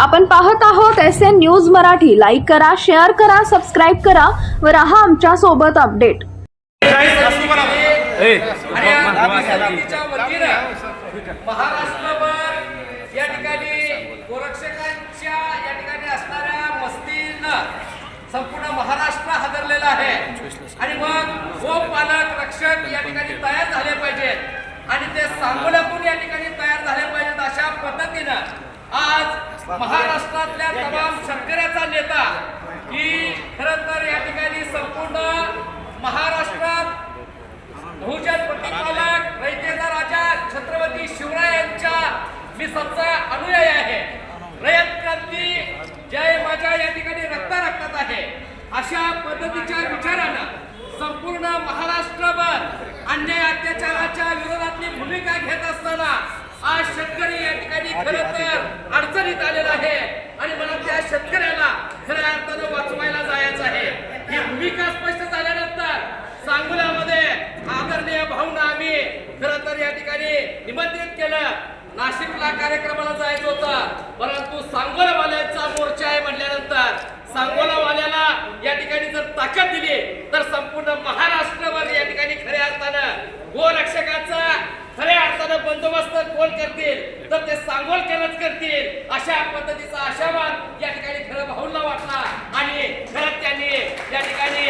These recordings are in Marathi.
आपण पाहत आहोत S N news Marathi. Like करा शेअर करा सबस्क्राईब करा व राहा आमच्यासोबत अपडेट आणि या समितीच्या वतीनं महाराष्ट्रभर या ठिकाणी गोरक्षकांच्या या ठिकाणी असणाऱ्या मस्तीनं संपूर्ण महाराष्ट्र हादरलेला आहे. आणि मग गोपालक रक्षक या ठिकाणी तयार झाले पाहिजेत. आणि ते सांगोल्यातून या ठिकाणी तयार झाले पाहिजेत अशा पद्धतीनं आज महाराष्ट्रातल्या तमाम शेतकऱ्याचा नेता की खरं तर या ठिकाणी संपूर्ण महाराष्ट्रात बहुजन प्रतिपालक रयतेचा राजा छत्रपती शिवरायांच्या मी सच्चा अनुयायी आहे. रयत क्रांती जय माझ्या या ठिकाणी रक्ता रक्तात आहे. अशा पद्धतीच्या विचारानं संपूर्ण महाराष्ट्रभर अन्याय अत्याचाराच्या विरोधातली भूमिका घेत असताना आज शेतकरी या ठिकाणी खरं तर अडचणीत आलेला आहे आणि मला त्या शेतकऱ्याला खऱ्या अर्थानं वाचवायला जायचं आहे ही भूमिका स्पष्ट झाल्यानंतर सांगोल्यामध्ये आदरणीय भाऊंना आम्ही खरं तर या ठिकाणी निमंत्रित केलं. नाशिकला कार्यक्रमाला जायचं होतं. परंतु सांगोलावाल्याचा मोर्चा आहे म्हटल्यानंतर सांगोलावाल्याला या ठिकाणी जर ताकद दिली तर संपूर्ण महाराष्ट्रभर या ठिकाणी खऱ्या अर्थानं गोरक्षकाचा खऱ्या अर्थानं बंदोबस्त कोण करतील? तर ते सांगोलकरच करतील. अशा पद्धतीचा आशावाद या ठिकाणी खरं भाऊला वाटला. आणि खरंच त्यांनी या ठिकाणी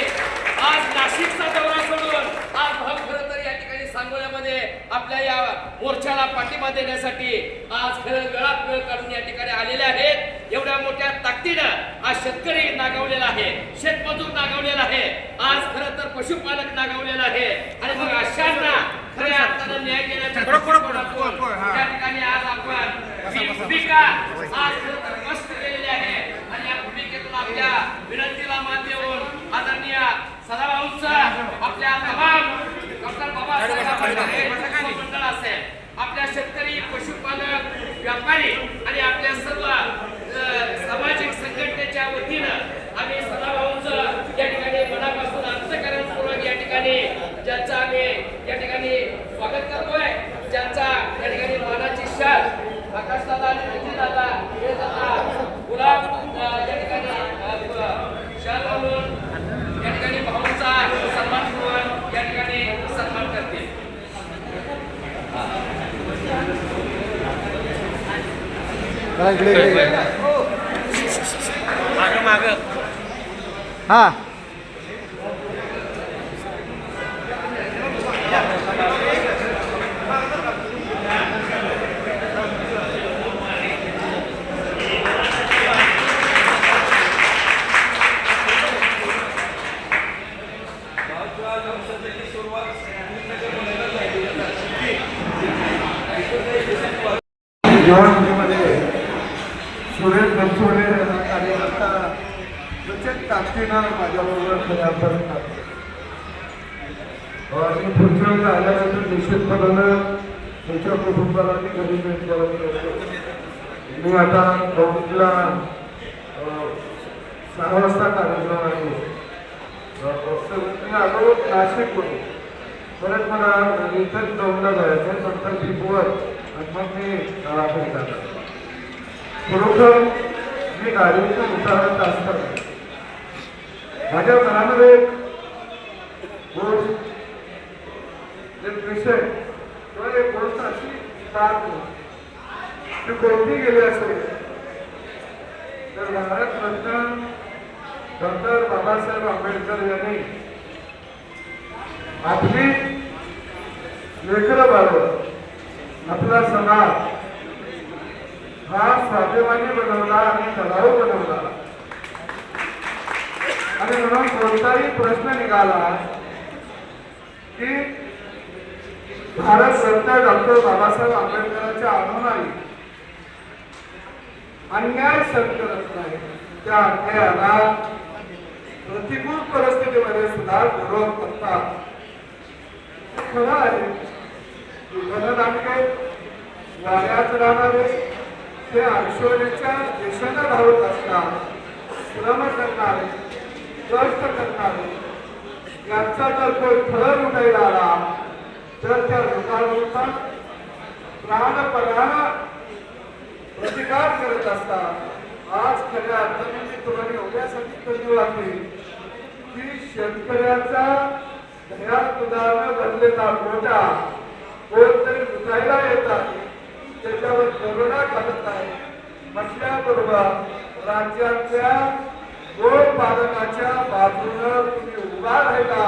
आज नाशिक दौरा सोडून आज भाऊ खरं तर या ठिकाणी सांगोल्यामध्ये आपल्या या मोर्चाला पाठिंबा देण्यासाठी आज खरं वेळ काढून या ठिकाणी आलेले आहेत. एवढ्या मोठ्या ताकदीनं आज शेतकरी नागवलेला आहे. शेतमजूर नागवलेला आहे. आज खरं तर पशुपालक नागवलेला आहे. आणि मग अशांना खऱ्या अर्थानं न्याय देण्याच्या त्या ठिकाणी आज आपण आज खरं तर स्पष्ट केलेली आहे आणि या भूमिकेतून आपल्या विनंतीला मान देऊन आदरणीय सदाभाऊंचा आपल्या तमाम डॉक्टर बाबासाहेब आंबेडकर मंडळ असेल आपल्या शेतकरी पशुपालक व्यापारी आणि आपल्या सर्व सामाजिक संघटनेच्या वतीनं आम्ही सदाभाऊंचं या ठिकाणी मनापासून अंतकरणपूर्वक या ठिकाणी ज्याचा आम्ही Kalian geli geli. Mager mager. Ah. Suresh Bansode हा कार्यकर्ता प्रचंड ताकदीनं माझ्याबरोबर खऱ्या अर्थानं. आणि पुढच्या आल्यानंतर निश्चितपणानं तुमच्या कुटुंबाला मी घरी भेट द्यावी मी आता गौरीला सहा वाजता कार्यक्रम आहे. आलो नाशिकवरून परत मला इतर दौंडला जायचं नंतर टिपूवर. आणि मग मी गावाकडे जाणार. खरोखर मी गाडीच्या उतारत असतं माझ्या मनामध्ये एक गोष्ट एक विषय किंवा एक गोष्ट अशी पाहत ती कोणती गेली असेल तर भारतरत्न डॉक्टर बाबासाहेब आंबेडकर यांनी आपली लेकरं बाळगत आपला समाज हा स्वाभिमानी बनवला आणि तलाव बनवला. आणि म्हणून कोणताही प्रश्न निघाला की भारत रत्न डॉक्टर बाबासाहेब आंबेडकरांच्या अनुनायी अन्याय सहन करत नाही. त्या अन्यायाला प्रतिकूल परिस्थितीमध्ये सुद्धा विरोध करतात खरं आहे की जननाटके वाऱ्यात राहणारे ते ऐश्वर्याच्या दिशेनं धावत असतात. श्रम करणारे कष्ट करणारे यांचा जर कोणी थर उठायला आला तर त्या लोकांचा प्राणपणानं प्रतिकार करत असतात. आज खऱ्या अर्थाने मी तुम्हाला एवढ्यासाठी कधी वाटली की शेतकऱ्याचा दह्या उदाहरण बनलेला मोठा कोणतरी लुटायला येतात त्याच्यावर कोरोना घालत आहे म्हटल्याबरोबर राज्याच्या गोपालकाच्या बाजूनं तुम्ही उभा राहिला.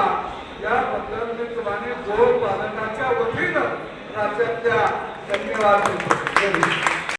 याबद्दल मी तुम्हाला गोपालकाच्या वतीनं राज्यातल्या धन्यवाद